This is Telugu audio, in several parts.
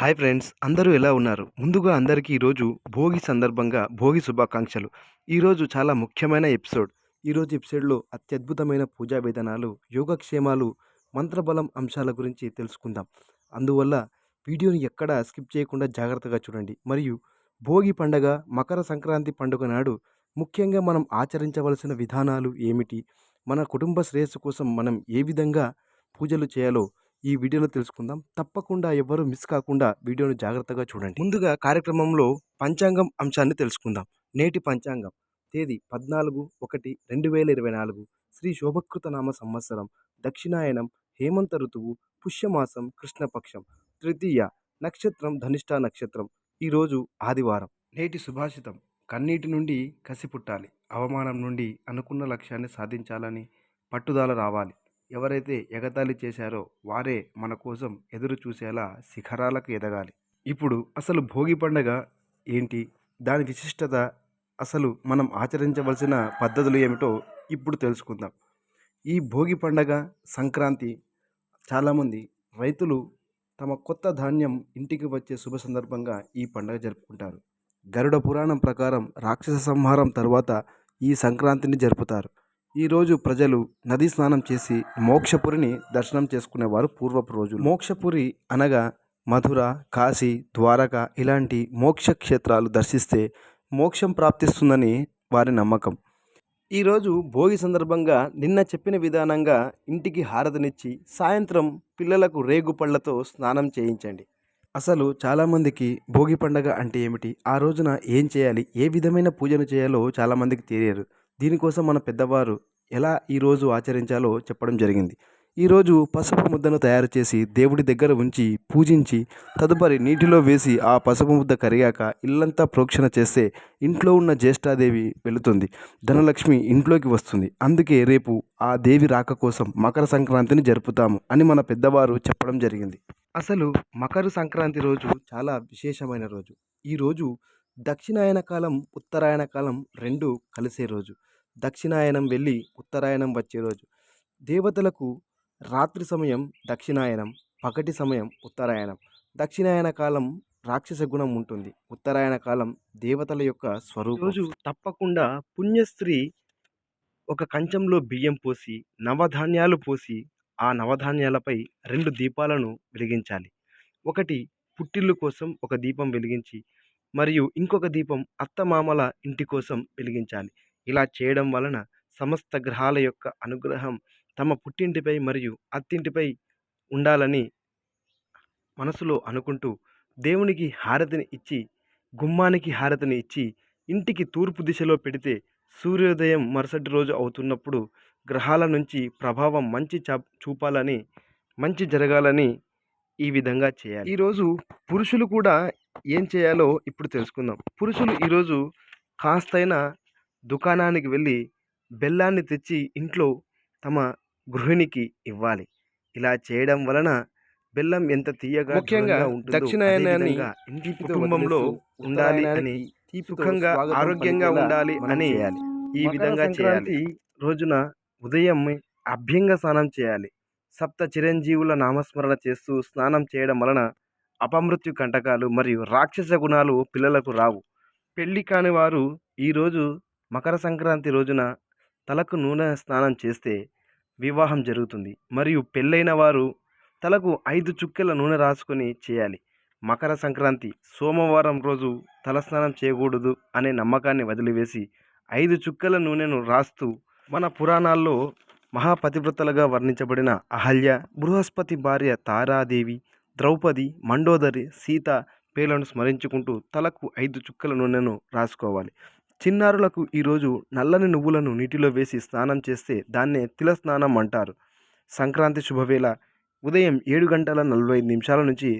హాయ్ ఫ్రెండ్స్ అందరూ ఎలా ఉన్నారు? ముందుగా అందరికీ ఈరోజు భోగి సందర్భంగా భోగి శుభాకాంక్షలు. ఈరోజు చాలా ముఖ్యమైన ఎపిసోడ్. ఈరోజు ఎపిసోడ్లో అత్యద్భుతమైన పూజా విధానాలు యోగక్షేమాలు మంత్రబలం అంశాల గురించి తెలుసుకుందాం. అందువల్ల వీడియోని ఎక్కడా స్కిప్ చేయకుండా జాగ్రత్తగా చూడండి. మరియు భోగి పండగ మకర సంక్రాంతి పండుగ నాడు ముఖ్యంగా మనం ఆచరించవలసిన విధానాలు ఏమిటి? మన కుటుంబ శ్రేయస్సు కోసం మనం ఏ విధంగా పూజలు చేయాలో ఈ వీడియోలో తెలుసుకుందాం. తప్పకుండా ఎవరు మిస్ కాకుండా వీడియోను జాగ్రత్తగా చూడండి. ముందుగా కార్యక్రమంలో పంచాంగం అంశాన్ని తెలుసుకుందాం. నేటి పంచాంగం తేదీ పద్నాలుగు ఒకటి రెండు వేల ఇరవై నాలుగు శ్రీ శోభకృత నామ సంవత్సరం దక్షిణాయనం హేమంత ఋతువు పుష్యమాసం కృష్ణపక్షం తృతీయ నక్షత్రం ధనిష్ట నక్షత్రం ఈరోజు ఆదివారం. నేటి సుభాషితం కన్నీటి నుండి కసి పుట్టాలి అవమానం నుండి అనుకున్న లక్ష్యాన్ని సాధించాలని పట్టుదల రావాలి. ఎవరైతే ఎగతాళి చేశారో వారే మన కోసం ఎదురు చూసేలా శిఖరాలకు ఎదగాలి. ఇప్పుడు అసలు భోగి పండగ ఏంటి? దాని విశిష్టత అసలు మనం ఆచరించవలసిన పద్ధతులు ఏమిటో ఇప్పుడు తెలుసుకుందాం. ఈ భోగి పండగ సంక్రాంతి చాలామంది రైతులు తమ కొత్త ధాన్యం ఇంటికి వచ్చే శుభ సందర్భంగా ఈ పండుగ జరుపుకుంటారు. గరుడ పురాణం ప్రకారం రాక్షస సంహారం తర్వాత ఈ సంక్రాంతిని జరుపుతారు. ఈరోజు ప్రజలు నదీ స్నానం చేసి మోక్షపురిని దర్శనం చేసుకునేవారు పూర్వపు రోజులు. మోక్షపురి అనగా మధుర కాశీ ద్వారక ఇలాంటి మోక్ష క్షేత్రాలు దర్శిస్తే మోక్షం ప్రాప్తిస్తుందని వారి నమ్మకం. ఈరోజు భోగి సందర్భంగా నిన్న చెప్పిన విధానంగా ఇంటికి హారతినిచ్చి సాయంత్రం పిల్లలకు రేగు పళ్ళతో స్నానం చేయించండి. అసలు చాలామందికి భోగి పండగ అంటే ఏమిటి? ఆ రోజున ఏం చేయాలి? ఏ విధమైన పూజను చేయాలో చాలామందికి తెలియదు. దీనికోసం మన పెద్దవారు ఎలా ఈరోజు ఆచరించాలో చెప్పడం జరిగింది. ఈరోజు పసుపు ముద్దను తయారు చేసి దేవుడి దగ్గర ఉంచి పూజించి తదుపరి నీటిలో వేసి ఆ పసుపు ముద్ద కరిగాక ఇల్లంతా ప్రోక్షణ చేస్తే ఇంట్లో ఉన్న జ్యేష్ఠాదేవి వెళుతుంది. ధనలక్ష్మి ఇంట్లోకి వస్తుంది. అందుకే రేపు ఆ దేవి రాక కోసం మకర సంక్రాంతిని జరుపుతాము అని మన పెద్దవారు చెప్పడం జరిగింది. అసలు మకర సంక్రాంతి రోజు చాలా విశేషమైన రోజు. ఈ రోజు దక్షిణాయన కాలం ఉత్తరాయణ కాలం రెండు కలిసే రోజు. దక్షిణాయనం వెళ్ళి ఉత్తరాయణం వచ్చే రోజు. దేవతలకు రాత్రి సమయం దక్షిణాయనం పగటి సమయం ఉత్తరాయణం. దక్షిణాయన కాలం రాక్షస గుణం ఉంటుంది. ఉత్తరాయణ కాలం దేవతల యొక్క స్వరూపం. రోజు తప్పకుండా పుణ్యస్త్రీ ఒక కంచంలో బియ్యం పోసి నవధాన్యాలు పోసి ఆ నవధాన్యాలపై రెండు దీపాలను వెలిగించాలి. ఒకటి పుట్టిల్లు కోసం ఒక దీపం వెలిగించి మరియు ఇంకొక దీపం అత్తమామల ఇంటి కోసం వెలిగించాలి. ఇలా చేయడం వలన సమస్త గ్రహాల యొక్క అనుగ్రహం తమ పుట్టింటిపై మరియు అత్తింటిపై ఉండాలని మనసులో అనుకుంటూ దేవునికి హారతిని ఇచ్చి గుమ్మానికి హారతిని ఇచ్చి ఇంటికి తూర్పు దిశలో పెడితే సూర్యోదయం మరుసటి రోజు అవుతున్నప్పుడు గ్రహాల నుంచి ప్రభావం మంచి చా చూపాలని మంచి జరగాలని ఈ విధంగా చేయాలి. ఈరోజు పురుషులు కూడా ఏం చేయాలో ఇప్పుడు తెలుసుకుందాం. పురుషులు ఈరోజు కాస్తైనా దుకాణానికి వెళ్ళి బెల్లాన్ని తెచ్చి ఇంట్లో తమ గృహిణికి ఇవ్వాలి. ఇలా చేయడం వలన బెల్లం ఎంత తీయగా ముఖ్యంగా దక్షిణాయనాన్ని ఇంటి కుటుంబంలో ఉండాలి అని సుఖంగా ఆరోగ్యంగా ఉండాలి అని ఈ విధంగా చేయాలి. రోజున ఉదయం అభ్యంగ స్నానం చేయాలి. సప్త చిరంజీవుల నామస్మరణ చేస్తూ స్నానం చేయడం వలన అపమృత్యు కంటకాలు మరియు రాక్షస గుణాలు పిల్లలకు రావు. పెళ్ళి కాని వారు ఈరోజు మకర సంక్రాంతి రోజున తలకు నూనె స్నానం చేస్తే వివాహం జరుగుతుంది. మరియు పెళ్ళైన వారు తలకు ఐదు చుక్కల నూనె రాసుకొని చేయాలి. మకర సంక్రాంతి సోమవారం రోజు తలస్నానం చేయకూడదు అనే నమ్మకాన్ని వదిలివేసి ఐదు చుక్కల నూనెను రాస్తూ మన పురాణాల్లో మహాపతివ్రతలుగా వర్ణించబడిన అహల్య బృహస్పతి భార్య తారాదేవి ద్రౌపది మండోదరి సీత పేర్లను స్మరించుకుంటూ తలకు ఐదు చుక్కల నూనెను రాసుకోవాలి. చిన్నారులకు ఈరోజు నల్లని నువ్వులను నీటిలో వేసి స్నానం చేస్తే దాన్నే తిల స్నానం అంటారు. సంక్రాంతి శుభవేళ ఉదయం ఏడు గంటల నలభై ఐదు నిమిషాల నుంచి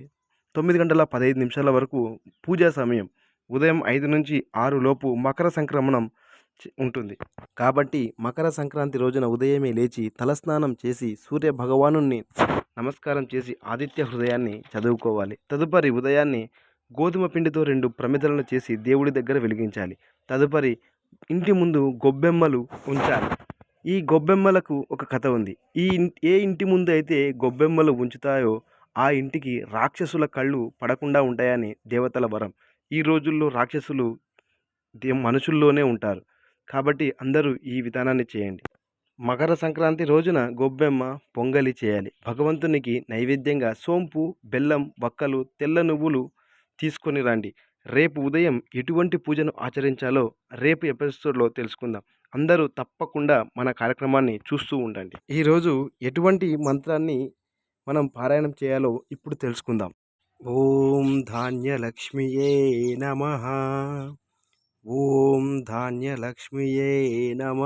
తొమ్మిది గంటల పదహైదు నిమిషాల వరకు పూజా సమయం. ఉదయం ఐదు నుంచి ఆరు లోపు మకర సంక్రమణం ఉంటుంది. కాబట్టి మకర సంక్రాంతి రోజున ఉదయమే లేచి తలస్నానం చేసి సూర్య భగవాను నమస్కారం చేసి ఆదిత్య హృదయాన్ని చదువుకోవాలి. తదుపరి ఉదయాన్నే గోధుమ పిండితో రెండు ప్రమిదలను చేసి దేవుడి దగ్గర వెలిగించాలి. తదుపరి ఇంటి ముందు గొబ్బెమ్మలు ఉంచాలి. ఈ గొబ్బెమ్మలకు ఒక కథ ఉంది. ఈ ఏ ఇంటి ముందు అయితే గొబ్బెమ్మలు ఉంచుతాయో ఆ ఇంటికి రాక్షసుల కళ్ళు పడకుండా ఉంటాయని దేవతల వరం. ఈ రోజుల్లో రాక్షసులు దే మనుషుల్లోనే ఉంటారు. కాబట్టి అందరూ ఈ విధానాన్ని చేయండి. మకర సంక్రాంతి రోజున గొబ్బెమ్మ పొంగలి చేయాలి. భగవంతునికి నైవేద్యంగా సోంపు బెల్లం వక్కలు తెల్ల నువ్వులు తీసుకొని రండి. రేపు ఉదయం ఎటువంటి పూజను ఆచరించాలో రేపు ఎపిసోడ్లో తెలుసుకుందాం. అందరూ తప్పకుండా మన కార్యక్రమాన్ని చూస్తూ ఉండండి. ఈరోజు ఎటువంటి మంత్రాన్ని మనం పారాయణం చేయాలో ఇప్పుడు తెలుసుకుందాం. ఓం ధాన్యలక్ష్మియే నమ. ఓం ధాన్యలక్ష్మియే నమ.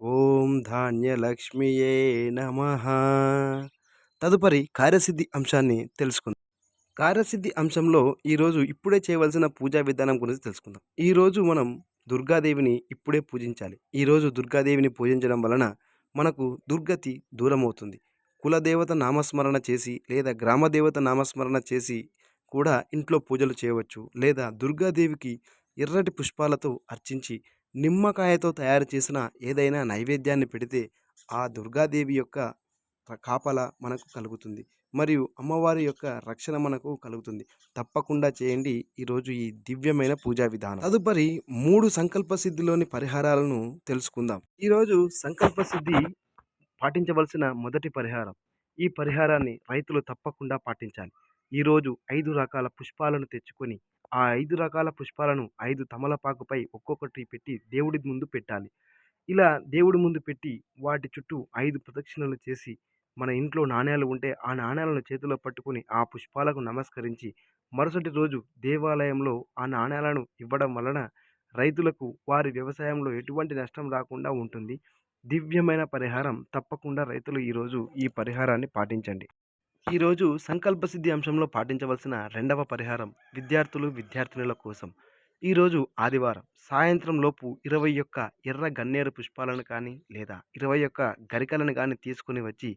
ఓం ధాన్యలక్ష్మియే నమ. తదుపరి కార్యసిద్ధి అంశాన్ని తెలుసుకుందాం. కార్యసిద్ధి అంశంలో ఈరోజు ఇప్పుడే చేయవలసిన పూజా విధానం గురించి తెలుసుకుందాం. ఈరోజు మనం దుర్గాదేవిని ఇప్పుడే పూజించాలి. ఈరోజు దుర్గాదేవిని పూజించడం వలన మనకు దుర్గతి దూరమవుతుంది. కులదేవత నామస్మరణ చేసి లేదా గ్రామదేవత నామస్మరణ చేసి కూడా ఇంట్లో పూజలు చేయవచ్చు లేదా దుర్గాదేవికి ఎర్రటి పుష్పాలతో అర్చించి నిమ్మకాయతో తయారు చేసిన ఏదైనా నైవేద్యాన్ని పెడితే ఆ దుర్గాదేవి యొక్క కాపల మనకు కలుగుతుంది. మరియు అమ్మవారి యొక్క రక్షణ మనకు కలుగుతుంది. తప్పకుండా చేయండి ఈరోజు ఈ దివ్యమైన పూజా విధానం. తదుపరి మూడు సంకల్ప సిద్ధిలోని పరిహారాలను తెలుసుకుందాం. ఈరోజు సంకల్ప సిద్ధి పాటించవలసిన మొదటి పరిహారం. ఈ పరిహారాన్ని రైతులు తప్పకుండా పాటించాలి. ఈరోజు ఐదు రకాల పుష్పాలను తెచ్చుకొని ఆ ఐదు రకాల పుష్పాలను ఐదు తమలపాకుపై ఒక్కొక్కటి పెట్టి దేవుడి ముందు పెట్టాలి. ఇలా దేవుడి ముందు పెట్టి వాటి చుట్టూ ఐదు ప్రదక్షిణలు చేసి మన ఇంట్లో నాణేలు ఉంటే ఆ నాణేలను చేతిలో పట్టుకొని ఆ పుష్పాలకు నమస్కరించి మరుసటి రోజు దేవాలయంలో ఆ నాణేలను ఇవ్వడం వలన రైతులకు వారి వ్యవసాయంలో ఎటువంటి నష్టం రాకుండా ఉంటుంది. దివ్యమైన పరిహారం తప్పకుండా రైతులు ఈరోజు ఈ పరిహారాన్ని పాటించండి. ఈరోజు సంకల్ప సిద్ధి అంశంలో పాటించవలసిన రెండవ పరిహారం విద్యార్థులు విద్యార్థినుల కోసం. ఈరోజు ఆదివారం సాయంత్రం లోపు ఇరవై ఒక్క ఎర్ర గన్నేరు పుష్పాలను కానీ లేదా ఇరవై ఒక్క గరికలను కానీ తీసుకుని వచ్చి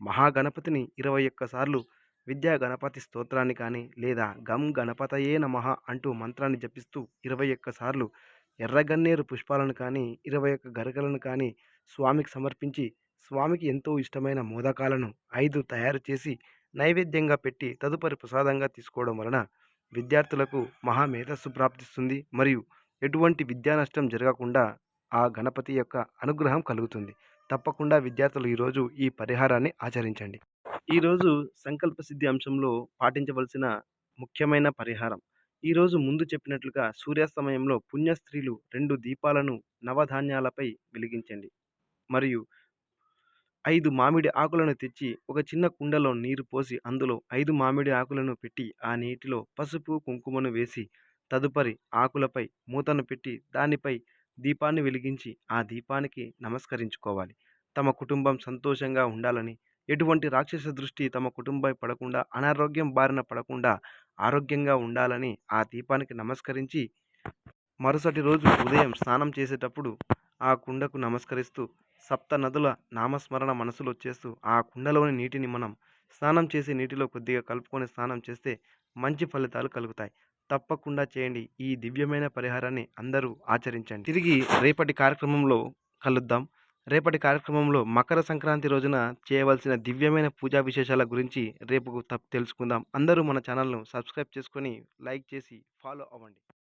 మహాగణపతిని ఇరవై ఒక్క సార్లు విద్యా గణపతి స్తోత్రాన్ని కానీ లేదా గం గణపతయే నమః అంటూ మంత్రాన్ని జపిస్తూ ఇరవై ఒక్క సార్లు ఎర్రగన్నేరు పుష్పాలను కానీ ఇరవై ఒక్క గరికలను కానీ స్వామికి సమర్పించి స్వామికి ఎంతో ఇష్టమైన మోదకాలను ఐదు తయారు చేసి నైవేద్యంగా పెట్టి తదుపరి ప్రసాదంగా తీసుకోవడం వలన విద్యార్థులకు మహామేధస్సు ప్రాప్తిస్తుంది. మరియు ఎటువంటి విద్యా నష్టం జరగకుండా ఆ గణపతి యొక్క అనుగ్రహం కలుగుతుంది. తప్పకుండా విద్యార్థులు ఈరోజు ఈ పరిహారాన్ని ఆచరించండి. ఈరోజు సంకల్ప సిద్ధి అంశంలో పాటించవలసిన ముఖ్యమైన పరిహారం. ఈరోజు ముందు చెప్పినట్లుగా సూర్యాస్తమయంలో పుణ్య స్త్రీలు రెండు దీపాలను నవధాన్యాలపై వెలిగించండి. మరియు ఐదు మామిడి ఆకులను తెచ్చి ఒక చిన్న కుండలో నీరు పోసి అందులో ఐదు మామిడి ఆకులను పెట్టి ఆ నీటిలో పసుపు కుంకుమను వేసి తదుపరి ఆకులపై మూతను పెట్టి దానిపై దీపాన్ని వెలిగించి ఆ దీపానికి నమస్కరించుకోవాలి. తమ కుటుంబం సంతోషంగా ఉండాలని ఎటువంటి రాక్షస దృష్టి తమ కుటుంబం పడకుండా అనారోగ్యం బారిన పడకుండా ఆరోగ్యంగా ఉండాలని ఆ దీపానికి నమస్కరించి మరుసటి రోజు ఉదయం స్నానం చేసేటప్పుడు ఆ కుండకు నమస్కరిస్తూ సప్త నదుల నామస్మరణ మనసులో చేస్తూ ఆ కుండలోని నీటిని మనం స్నానం చేసే నీటిలో కొద్దిగా కలుపుకొని స్నానం చేస్తే మంచి ఫలితాలు కలుగుతాయి. తప్పకుండా చేయండి. ఈ దివ్యమైన పరిహారాన్ని అందరూ ఆచరించండి. తిరిగి రేపటి కార్యక్రమంలో కలుద్దాం. రేపటి కార్యక్రమంలో మకర సంక్రాంతి రోజున చేయవలసిన దివ్యమైన పూజా విశేషాల గురించి రేపు తప్ప తెలుసుకుందాం. అందరూ మన ఛానల్ను సబ్స్క్రైబ్ చేసుకొని లైక్ చేసి ఫాలో అవ్వండి.